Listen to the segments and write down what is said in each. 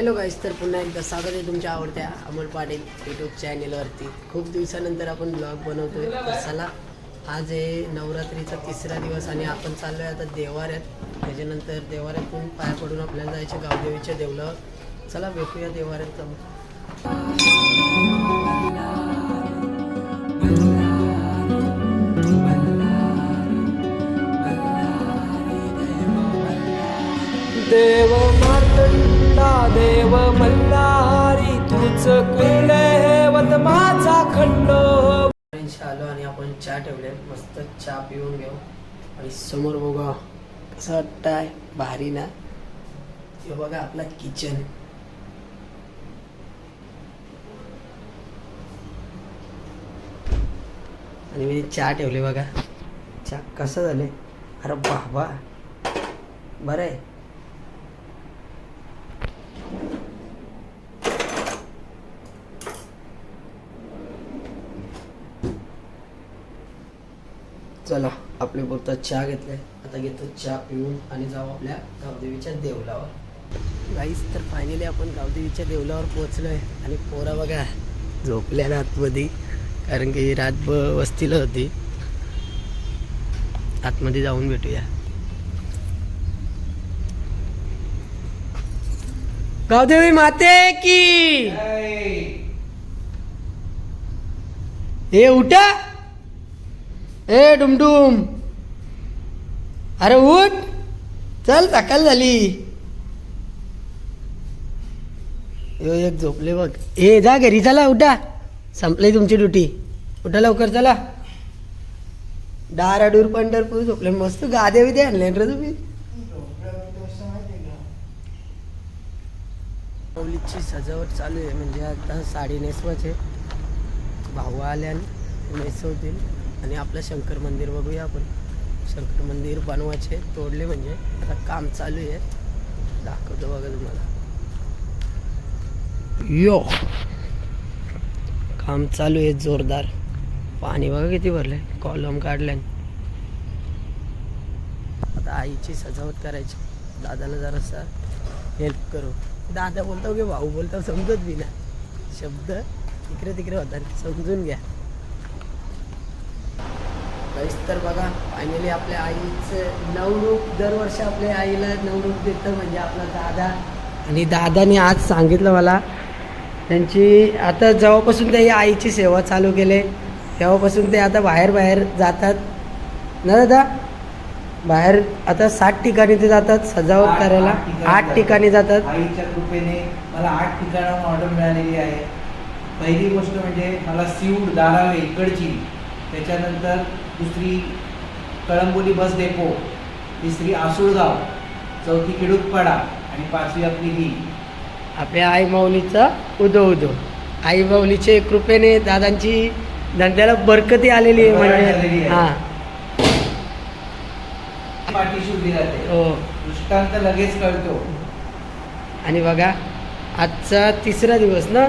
Hello guys तर पुन्हा एकदा स्वागत आहे तुमच्या आवडत्या अमोल पाटील यूट्यूब चॅनेलवरती खूप दिवसानंतर आपण ब्लॉग बनवतोय. तर चला आज आहे नवरात्रीचा तिसरा दिवस आणि आपण चाललो आहे आता देवाऱ्यात. त्याच्यानंतर देवाऱ्यातून पाया पडून आपल्याला जायचे गावदेवीच्या देवलावर चला भेटूया देवाऱ्यात जाऊन. देव देव मल्हारी तूच कुलदेवत माझा खंड. आलो आणि आपण चहा ठेवले. मस्त चहा पिऊन घेऊ. आणि समोर बघा कसं वाटतंय? भारी ना? हे बघा आपला किचन आणि मी चहा ठेवले बघा. चहा कसं झाले? अरे बाबा. बरं आहे. चला आपले पुरता चहा घेतलाय. आता घेतो चहा पिऊन आणि जाऊ आपल्या गावदेवीच्या देवलावर. गाईस तर फायनली आपण गावदेवीच्या देवलावर पोहोचलोय. आणि पोरा बघा झोपल्या आतमध्ये कारण की रात वस्तीला होती. आतमध्ये जाऊन भेटूया. गावदेवी माते की! हे उठा! ए डुमडुम. अरे उठ. चल सकाळ झाली. यो एक झोपले बघ. ए जा घरी चला उठा. संपली तुमची ड्युटी. उठा लवकर चला. डाराडूर पंढरपूर झोपले. मस्त गादे विदे आणले रे तुम्ही. माऊलीची सजावट चालू आहे. म्हणजे आता साडी नेसवायचे भाऊ आल्याने नेसवतील आणि आपलं शंकर मंदिर बघूया आपण. शंकर मंदिर बनवायचे तोडले म्हणजे. आता काम चालू आहे. दाखवतो बघा तुम्हाला. यो! काम चालू आहे जोरदार. पाणी बघा किती भरले कॉलम काढल्यान आता आईची सजावट करायची. दादाला जरासा हेल्प करू. दादा बोलतो की भाऊ बोलतो समजत बी ना शब्द इकडे तिकडे होतात. समजून घ्या. काहीच तर बघा फायनली आपल्या आईचं नवरूप दरवर्षी आपल्या आईला नवरूप देतं म्हणजे आपला दादा. आणि दादाने आज सांगितलं मला त्यांची आता जेव्हापासून ते आईची सेवा चालू केले तेव्हापासून ते आता बाहेर बाहेर जातात. ना दादा? बाहेर आता सात ठिकाणी ते जातात सजावट करायला. आठ ठिकाणी जातात. आईच्या कृपेने मला आठ ठिकाणाहून ऑर्डर मिळालेली आहे. पहिली गोष्ट म्हणजे मला सीऊड दारावे इकडची त्याच्यानंतर दुसरी कळंबोली बस डेपो तिसरी आसुळगाव चौथी किडूकपाडा आणि पाचवी आपली ही. आपल्या आई माऊलीचा उदो उदो. आई माऊलीचे कृपेने दादांची धंद्याला बरकती आलेली आहे म्हणजे. हां. हो. दृष्टांत लगेच कळतो. आणि बघा आजचा तिसरा दिवस ना?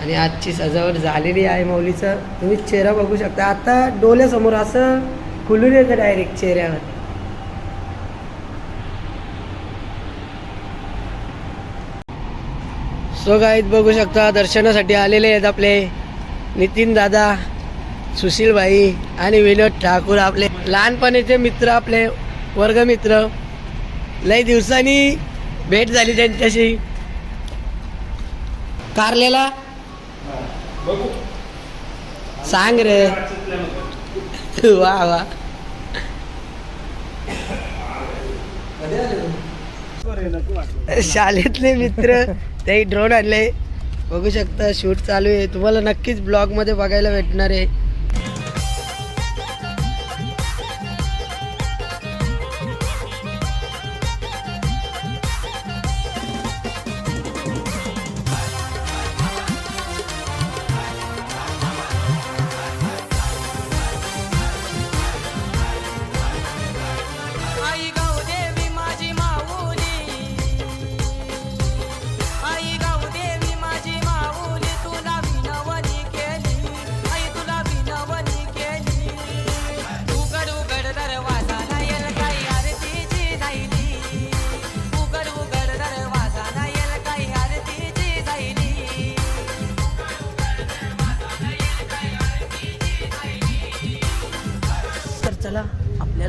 आणि आजची सजावट झालेली आहे मौलीचं. तुम्ही चेहरा बघू शकता. आता डोल्यासमोर असं खुलून येतं डायरेक्ट चेहऱ्यावर. सो गाईत बघू शकता दर्शनासाठी आलेले आहेत आपले नितीन दादा सुशील भाई आणि विनोद ठाकूर आपले. लहानपणीचे मित्र आपले वर्गमित्र लई दिवसांनी भेट झाली त्यांच्याशी. कारलेला सांग रे. वा वा. शाळेतले मित्र ते ड्रोन आणले. बघू शकता शूट चालू आहे. तुम्हाला नक्कीच ब्लॉगमध्ये बघायला भेटणार आहे.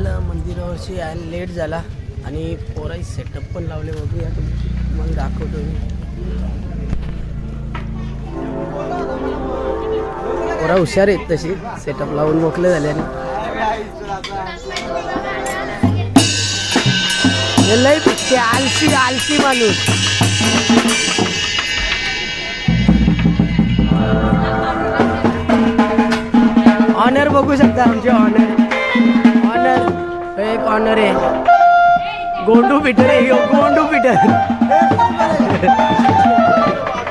यावर्षी यायला लेट झाला आणि पोराई सेटअप पण लावले बघूया तुम्ही. मग दाखवतो मी. पोरा हुशार आहेत तशी. सेटअप लावून मोकले झाल्याने हे लय आलसी आलसी माणूस. ऑनर बघू शकता आमचे ऑनर ऑनर आहे. गोंडू पीटर आहे गोंडू पीटर.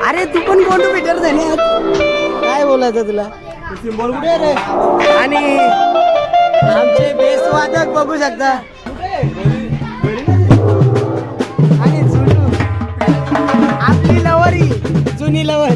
अरे तू पण गोंडू पीटर झाले काय बोलायचं तुला? आणि आमचे बेस वादक बघू शकता. आणि जुनू. आपली लवरी जुनी लवर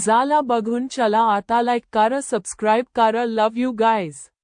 जाला बघून चला आता लाईक करा सबस्क्राईब करा. लव यू गाईज